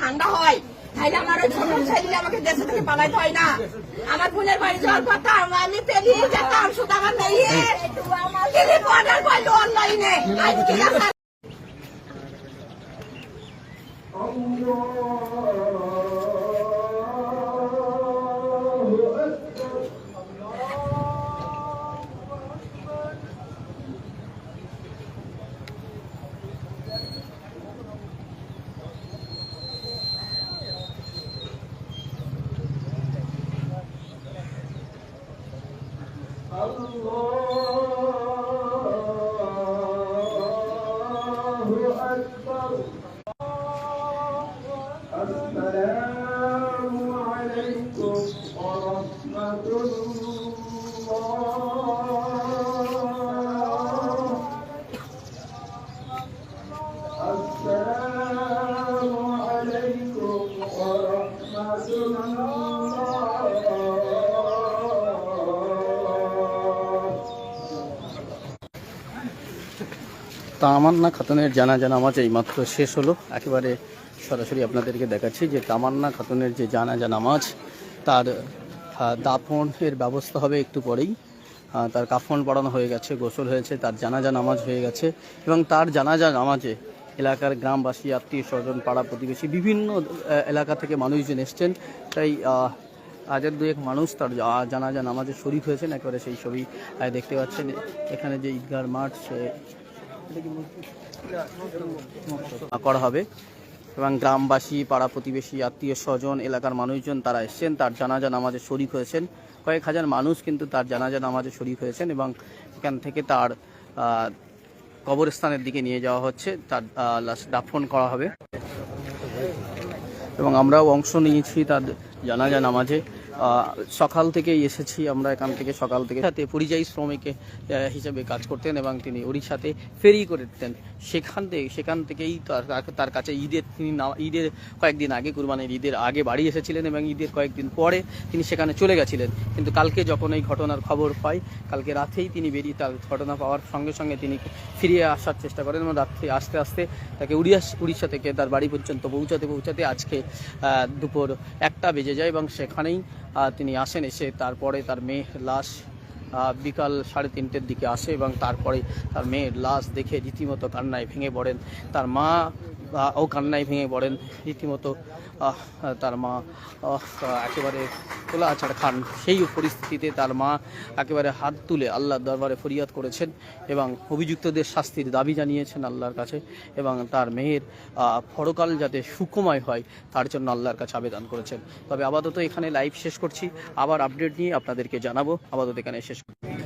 ঠান্ডা। হয়। তাইলে আমার ওই ছোট ছেলে আমাকে দেশে থেকে পালাইতে হয় না। আমার বোনের বাড়ি যাওয়ার কথা আমি পেরিয়ে যেতাম তিনি করল অনলাইনে আজকে الله أكبر. তামান্না খাতুনের জানাজা নামাজ এইমাত্র শেষ হলো একেবারে সরাসরি আপনাদেরকে দেখাচ্ছি যে তামান্না খাতুনের যে জানাজা নামাজ তার দাফনের ব্যবস্থা হবে একটু পরেই। তার কাফন পড়ানো হয়ে গেছে গোসল হয়েছে তার জানাজা নামাজ হয়ে গেছে এবং তার জানাজা নামাজে এলাকার গ্রামবাসী আত্মীয় স্বজন পাড়া প্রতিবেশী বিভিন্ন এলাকা থেকে মানুষজন এসছেন। তাই আহ, হাজার দুয়েক মানুষ তার জানাজা নামাজে শরিক হয়েছেন একেবারে সেই ছবি দেখতে পাচ্ছেন। এখানে যে ঈদগার মাঠ সে করা হবে। এবং গ্রামবাসী, পাড়া প্রতিবেশী, আত্মীয় স্বজন, এলাকার মানুষজন তারা এসছেন, তার জানাজা নামাজে শরিক হয়েছেন। কয়েক হাজার মানুষ কিন্তু তার জানাজা নামাজে শরিক হয়েছেন এবং এখান থেকে তার কবরস্থানের দিকে নিয়ে যাওয়া হচ্ছে। তার দাফন করা হবে। এবং আমরাও অংশ নিয়েছি তার জানাজা নামাজে। সকাল থেকেই এসেছি আমরা এখান থেকে সকাল থেকে। সাথে পরিযায়ী শ্রমিক হিসেবে কাজ করতেন এবং তিনি ওড়িশাতে ফেরি করে দিতেন। সেখান থেকে, সেখান থেকেই তার কাছে ঈদের তিনি না- ঈদের কয়েকদিন আগে, কুরবানির ঈদের আগে বাড়ি এসেছিলেন এবং ঈদের কয়েকদিন পরে তিনি সেখানে চলে গেছিলেন। কিন্তু কালকে যখন এই ঘটনার খবর পাই, কালকে রাতেই তিনি বেরিয়ে তার ঘটনা পাওয়ার সঙ্গে সঙ্গে তিনি ফিরিয়ে আসার চেষ্টা করেন এবং রাত্রে আস্তে আস্তে তাকে উড়িয়া, উড়িষ্যা থেকে তার বাড়ি পর্যন্ত পৌঁছাতে পৌঁছাতে আজকে দুপুর একটা বেজে যায় এবং সেখানেই তিনি আসেন, এসে তারপরে তার মেয়ের লাশ বিকাল সাড়ে তিনটের দিকে আসে এবং তারপরে তার মেয়ের লাশ দেখে রীতিমতো কান্নায় ভেঙে পড়েন। তার মা ও কান্নায় ভেঙে পড়েন। রীতিমতো তার মা একেবারে তোলা আছাড় খান। সেই পরিস্থিতিতে তার মা একেবারে হাত তুলে আল্লাহর দরবারে ফরিয়াদ করেছেন এবং অভিযুক্তদের শাস্তির দাবি জানিয়েছেন আল্লাহর কাছে এবং তার মেয়ের আহ, পরকাল যাতে সুকময় হয় তার জন্য আল্লাহর কাছে আবেদন করেছেন। তবে আপাতত এখানে লাইভ শেষ করছি। আবার আপডেট নিয়ে আপনাদেরকে জানাব। আপাতত এখানে শেষ করছি।